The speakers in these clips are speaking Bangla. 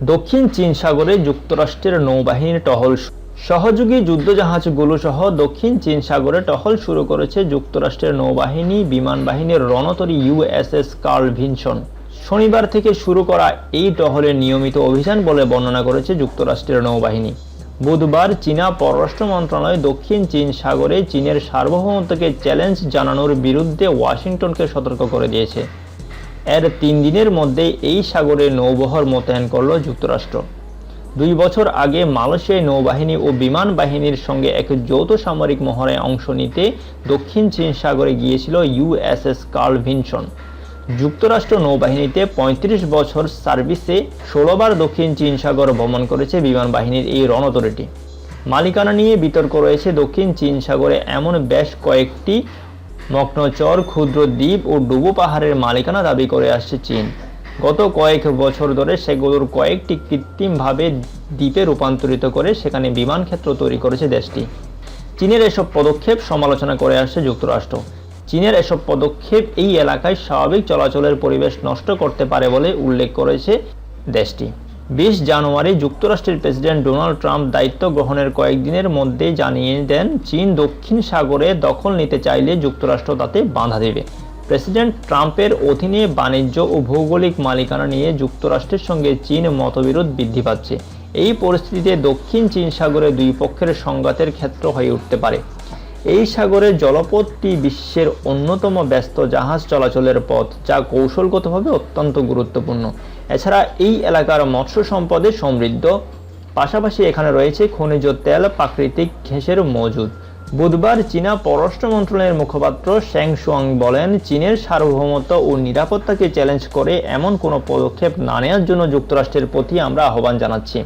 দক্ষিণ চীন সাগরে যুক্তরাষ্ট্রের নৌবাহিনীর টহল সহযোগী যুদ্ধজাহাজগুলো সহ দক্ষিণ চীন সাগরে টহল শুরু করেছে যুক্তরাষ্ট্রের নৌবাহিনী, বিমান বাহিনীর রণতরী ইউএসএস কার্ল ভিনসন শনিবার থেকে শুরু করা এই টহলের নিয়মিত অভিযান বলে বর্ণনা করেছে যুক্তরাষ্ট্রের নৌবাহিনী। বুধবার চীনা পররাষ্ট্র মন্ত্রণালয় দক্ষিণ চীন সাগরে চীনের সার্বভৌমত্বকে চ্যালেঞ্জ জানানোর বিরুদ্ধে ওয়াশিংটনকে সতর্ক করে দিয়েছে। এর তিন দিনের মধ্যে এই সাগরে নৌবহর মোতায়েন করল যুক্তরাষ্ট্র। দুই বছর আগে মালয়েশিয়ায় নৌবাহিনী ও বিমান বাহিনীর সঙ্গে এক যৌথ সামরিক মহড়ায় অংশ নিতে দক্ষিণ চীন সাগরে গিয়েছিল ইউএসএস কার্ল ভিনসন যুক্তরাষ্ট্র নৌবাহিনীতে ৩৫ বছর সার্ভিসে ষোলোবার দক্ষিণ চীন সাগর ভ্রমণ করেছে বিমান বাহিনীর এই রণতরীটি মালিকানা নিয়ে বিতর্ক রয়েছে দক্ষিণ চীন সাগরে এমন বেশ কয়েকটি মগ্নচর ক্ষুদ্র দ্বীপ ও ডুবু পাহাড়ের মালিকানা দাবি করে আসছে চীন। গত কয়েক বছর ধরে সেগুলোর কয়েকটি কৃত্রিমভাবে দ্বীপে রূপান্তরিত করে সেখানে বিমান ক্ষেত্র তৈরি করেছে দেশটি। চীনের এসব পদক্ষেপ সমালোচনা করে আসছে যুক্তরাষ্ট্র। চীনের এসব পদক্ষেপ এই এলাকায় স্বাভাবিক চলাচলের পরিবেশ নষ্ট করতে পারে বলে উল্লেখ করেছে দেশটি। বিশ জানুয়ারি যুক্তরাষ্ট্রের প্রেসিডেন্ট ডোনাল্ড ট্রাম্প দায়িত্ব গ্রহণের কয়েকদিনের মধ্যে জানিয়ে দেন, চীন দক্ষিণ সাগরে দখল নিতে চাইলে যুক্তরাষ্ট্র তাতে বাধা দেবে। প্রেসিডেন্ট ট্রাম্পের অধীনে বাণিজ্য ও ভৌগোলিক মালিকানা নিয়ে যুক্তরাষ্ট্রের সঙ্গে চীন মতবিরোধ বৃদ্ধি পাচ্ছে। এই পরিস্থিতিতে দক্ষিণ চীন সাগরে দুই পক্ষের সংঘাতের ক্ষেত্র হয়ে উঠতে পারে। এই সাগরের জলপথটি বিশ্বের অন্যতম ব্যস্ত জাহাজ চলাচলের পথ, যা কৌশলগতভাবে অত্যন্ত গুরুত্বপূর্ণ। এছাড়া এই এলাকার মৎস্য সম্পদে সমৃদ্ধ। পাশাপাশি এখানে রয়েছে খনিজ তেল, প্রাকৃতিক ঘেঁষের মজুদ। বুধবার চীনা পররাষ্ট্র মন্ত্রণালয়ের মুখপাত্র শ্যাং শুয়াং বলেন, চীনের সার্বভৌমত্ব ও নিরাপত্তাকে চ্যালেঞ্জ করে এমন কোনো পদক্ষেপ না নেওয়ার জন্য যুক্তরাষ্ট্রের প্রতি আমরা আহ্বান জানাচ্ছি।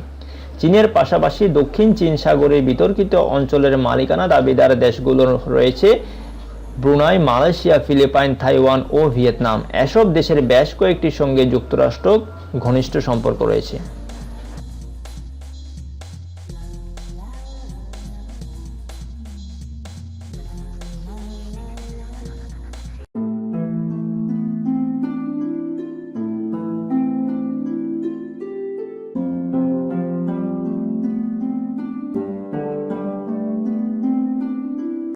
চীনের পাশাপাশি দক্ষিণ চীন সাগরে বিতর্কিত অঞ্চলের মালিকানা দাবিদার দেশগুলো রয়েছে, ব্রুনাই, মালয়েশিয়া, ফিলিপাইন, তাইওয়ান ও ভিয়েতনাম। এসব দেশের বেশ কয়েকটির সঙ্গে যুক্তরাষ্ট্র ঘনিষ্ঠ সম্পর্ক রয়েছে।